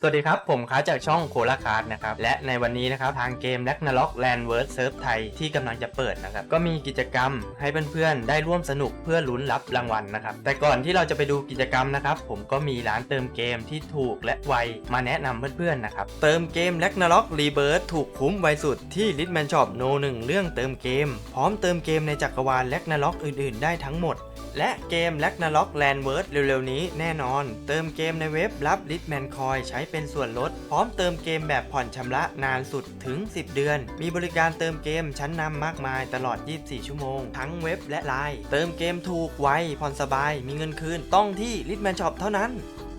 สวัสดีครับ ผมค้าจากช่องโคลาคาร์ดนะครับ และในวันนี้นะครับ ทางเกม r a g n a r o k Land w o r d Surf ไทยที่กำลังจะเปิดนะครับ ก็มีกิจกรรมให้เพื่อนๆ ได้ร่วมสนุกเพื่อลุ้นรับรางวัลนะครับ แต่ก่อนที่เราจะไปดูกิจกรรมนะครับ ผมก็มีร้านเติมเกมที่ถูกและไวมาแนะนำเพื่อนๆนะครับ เติมเกม r a g n a r o k Rebirth ถูกคุ้มไวสุดที่ Litman Shop No 1เรื่องเติมเกม พร้อมเติมเกมในจักรวาล r a g n a r o k อื่นๆ ได้ทั้งหมดและเกม r a g n a r o k Land w o r d เร็วๆนี้แน่นอน เติมเกมในเว็บรับ Litman Coin ใช้เป็นส่วนลด พร้อมเติมเกมแบบผ่อนชำระนานสุดถึง 10 เดือน มีบริการเติมเกมชั้นนำมากมายตลอด 24 ชั่วโมง ทั้งเว็บและไลน์เติมเกมถูกไวผ่อนสบาย มีเงินคืนต้องที่ Litman Shop เท่านั้น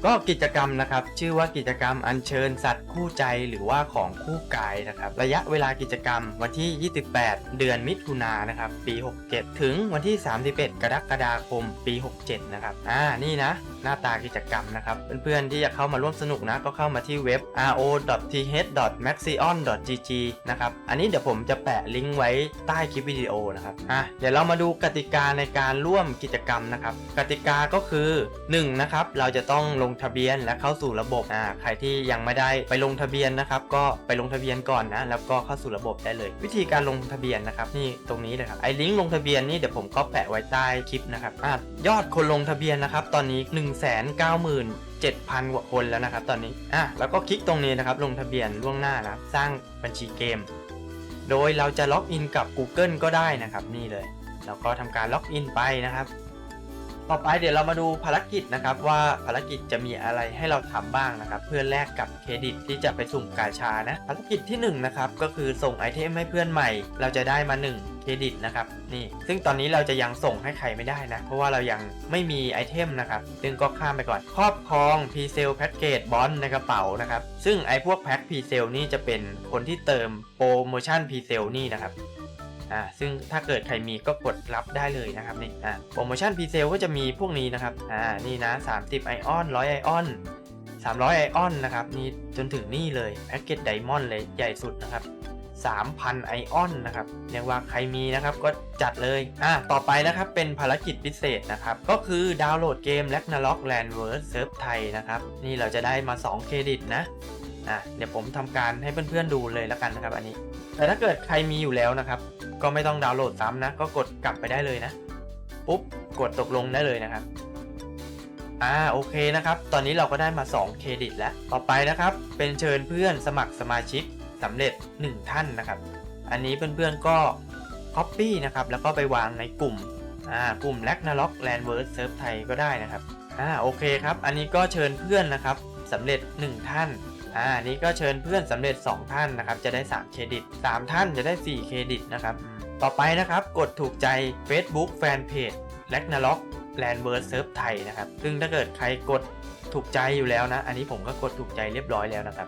ก็กิจกรรมนะครับ ชื่อว่ากิจกรรมอัญเชิญสัตว์คู่ใจหรือว่าของคู่กายนะครับ ระยะเวลากิจกรรมวันที่ 28 เดือนมิถุนายนนะครับ ปี 67 ถึงวันที่ 31 กรกฎาคม ปี 67 นะครับ อ่า นี่นะหน้าตากิจกรรมนะครับ เพื่อนๆที่อยากเข้ามาร่วมสนุกนะ ก็เข้ามาที่เว็บ ro.th.maxion.gg นะครับอันนี้เดี๋ยวผมจะแปะลิงก์ไว้ใต้คลิปวิดีโอนะครับอะเดี๋ยวเรามาดูกติกาในการร่วมกิจกรรมนะครับกติกาก็คือ1นะครับเราจะต้องลงทะเบียนและเข้าสู่ระบบอ่าใครที่ยังไม่ได้ไปลงทะเบียนนะครับ ก็ไปลงทะเบียนก่อนนะแล้วก็เข้าสู่ระบบได้เลย วิธีการลงทะเบียนนะครับนี่ตรงนี้เลยครับไอ้ลิงก์ลงทะเบียนนี่เดี๋ยวผมก็แปะไว้ใต้คลิปนะครับอะยอดคนลงทะเบียนนะครับตอนนี้1 197,000กว่าคนแล้วนะครับตอนนี้อะแล้วก็คลิกตรงนี้นะครับลงทะเบียนล่วงหน้านะสร้างบัญชีเกม โดยเราจะล็อกอินกับ Google ก็ได้นะครับนี่เลย แล้วก็ทำการล็อกอินไปนะครับ ต่อไปเดี๋ยวเรามาดูภารกิจนะครับว่าภารกิจจะมีอะไรให้เราทำบ้างนะครับ เพื่อแลกกับเครดิตที่จะไปสุ่มกาชานะภารกิจที่1นงนะครับ ก็คือส่งไอเทมให้เพื่อนใหม่ เราจะได้มา 1 เครดิตนะครับนี่ ซึ่งตอนนี้เราจะยังส่งให้ใครไม่ได้นะ เพราะว่าเรายังไม่มีไอเทมนะครับ ซึ่งก็ข้ามไปก่อนครอบครองพรีเซลแพ็กเกจบอลในกระเป๋านะครับ ซึ่งไอพวกแพ็คพรีเซลนี่จะเป็นคนที่เติมโปรโมชั่นพรีเซลนี่นะครับ อ่าซึ่งถ้าเกิดใครมีก็กดรับได้เลยนะครับนี่อ่าโปรโมชั่นพรีเซลก็จะมีพวกนี้นะครับอ่านี่นะ 30 ไอออน 100 ไอออน 300 ไอออนนะครับนี่จนถึงนี่เลยแพ็กเกจไดมอนด์เลยใหญ่สุดนะครับ3,000 ไอออนนะครับเรียกว่าใครมีนะครับก็จัดเลย อ่า ต่อไปนะครับเป็นภารกิจพิเศษนะครับ ก็คือดาวน์โหลดเกม r a g n a r o k Land w o r d Surf ไทยนะครับ นี่เราจะได้มา 2 เครดิตนะ อะเดี๋ยวผมทำการให้เพื่อนๆดูเลยแล้วกันนะครับอันนี้ แต่ถ้าเกิดใครมีอยู่แล้วนะครับ ก็ไม่ต้องดาวน์โหลดซ้ำนะ ก็กดกลับไปได้เลยนะ ปุ๊บ กดตกลงได้เลยนะครับ อ่า โอเคนะครับ ตอนนี้เราก็ได้มา 2 เครดิตแล้ว ต่อไปนะครับ เป็นเชิญเพื่อนสมัครสมาชิกสำเร็จ 1 ท่านนะครับ อันนี้เพื่อนๆก็ Copy นะครับ แล้วก็ไปวางในกลุ่ม อ่า กลุ่ม r a g n a r o k Land w o r d Surf ไทยก็ได้นะครับ อ่า โอเคครับ อันนี้ก็เชิญเพื่อนนะครับสำเร็จ 1 ท่าน อ่าอันนี้ก็เชิญเพื่อนสำเร็จ 2 ท่านนะครับจะได้ 3 เครดิต 3 ท่านจะได้ 4 เครดิตนะครับ ต่อไปนะครับกดถูกใจ Facebook Fanpage r a g n a r o k Land w o r d Surf ไทยนะครับ ซึ่งถ้าเกิดใครกดถูกใจอยู่แล้วนะ อันนี้ผมก็กดถูกใจเรียบร้อยแล้วนะครับ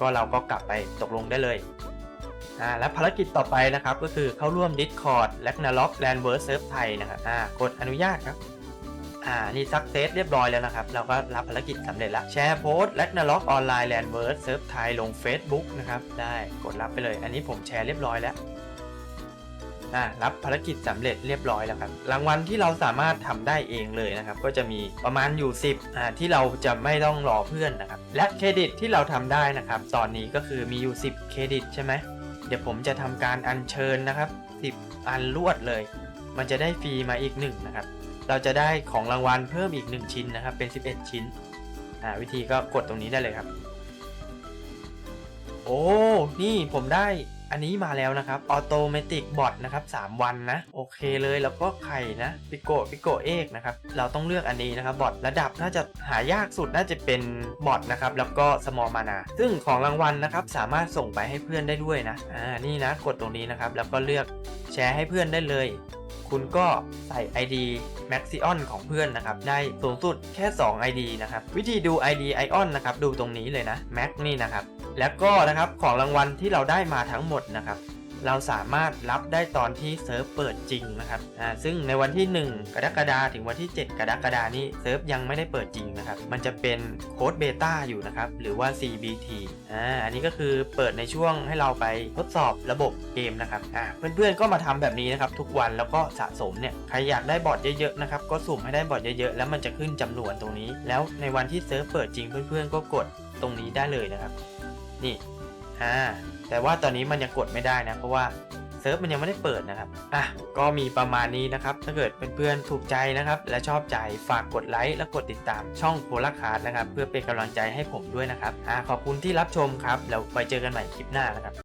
ก็เราก็กลับไปตกลงได้เลยอ่าและภารกิจต่อไปนะครับก็คือเข้าร่วม Discord r a g n a r o k Land w o r d Surf ไทยนะครับอ่ากดอนุญาตครับ อ่า นี่ซักเซสเรียบร้อยแล้วนะครับ เราก็รับภารกิจสำเร็จล้วแชร์โพสต์และนล็อกออนไลน์แลนด์เวิร์ดเซิร์ฟไทยลง Facebook นะครับ ได้กดรับไปเลย อันนี้ผมแชร์เรียบร้อยแล้วอ่ารับภารกิจสำเร็จเรียบร้อยแล้วครับ รางวัลที่เราสามารถทำได้เองเลยนะครับ ก็จะมีประมาณอยู่ 10อ่าที่เราจะไม่ต้องรอเพื่อนนะครับ และเครดิตที่เราทำได้นะครับ ตอนนี้ก็คือมีอยู่ 10 เครดิตใช่ไหมเดี๋ยวผมจะทำการอัญเชิญนะครับ 10 อันรวดเลย มันจะได้ฟรีมาอีก1นะครับ เราจะได้ของรางวัลเพิ่มอีก 1 ชิ้นนะครับ เป็น 11 ชิ้นอ่าวิธีก็กดตรงนี้ได้เลยครับ โอ้ นี่ผมได้อันนี้มาแล้วนะครับออโตเมติกบอทนะครับ 3 วันนะ โอเคเลยแล้วก็ไข่นะปิโกปิโกเอกนะครับ เราต้องเลือกอันนี้นะครับบอทระดับน่าจะหายากสุดน่าจะเป็นบอทนะครับ แล้วก็สมอลมานา ซึ่งของรางวัลนะครับ สามารถส่งไปให้เพื่อนได้ด้วยนะ อ่า นี่นะ กดตรงนี้นะครับ แล้วก็เลือกแชร์ให้เพื่อนได้เลย คุณก็ใส่ ID Maxion ของเพื่อนนะครับ ได้สูงสุดแค่ 2 ID นะครับ วิธีดู ID Ion นะครับ ดูตรงนี้เลยนะ Max นี่นะครับ แล้วก็นะครับของรางวัลที่เราได้มาทั้งหมดนะครับ เราสามารถรับได้ตอนที่เซิร์ฟเปิดจริงนะครับอ่าซึ่งในวันที่ 1 กรกฎาคมถึงวันที่ 7 กรกฎาคมนี้เซิร์ฟยังไม่ได้เปิดจริงนะครับ มันจะเป็นโค้ดเบต้าอยู่นะครับ หรือว่า CBT อ่าอันนี้ก็คือเปิดในช่วงให้เราไปทดสอบระบบเกมนะครับอ่าเพื่อนๆก็มาทำแบบนี้นะครับทุกวันแล้วก็สะสมเนี่ยใครอยากได้บอร์ดเยอะๆนะครับก็สุ่มให้ได้บอร์ดเยอะๆแล้วมันจะขึ้นจำนวนตรงนี้ แล้วในวันที่เซิร์ฟเปิดจริงเพื่อนๆก็กดตรงนี้ได้เลยนะครับ นี่ อ่าแต่ว่าตอนนี้มันยังกดไม่ได้นะ เพราะว่าเซิร์ฟมันยังไม่ได้เปิดนะครับอะก็มีประมาณนี้นะครับ ถ้าเกิดเพื่อนๆถูกใจนะครับ และชอบใจฝากกดไลค์และกดติดตามช่องโพลคาร์ดนะครับ เพื่อเป็นกำลังใจให้ผมด้วยนะครับอะขอบคุณที่รับชมครับแล้วไปเจอกันใหม่คลิปหน้านะครับ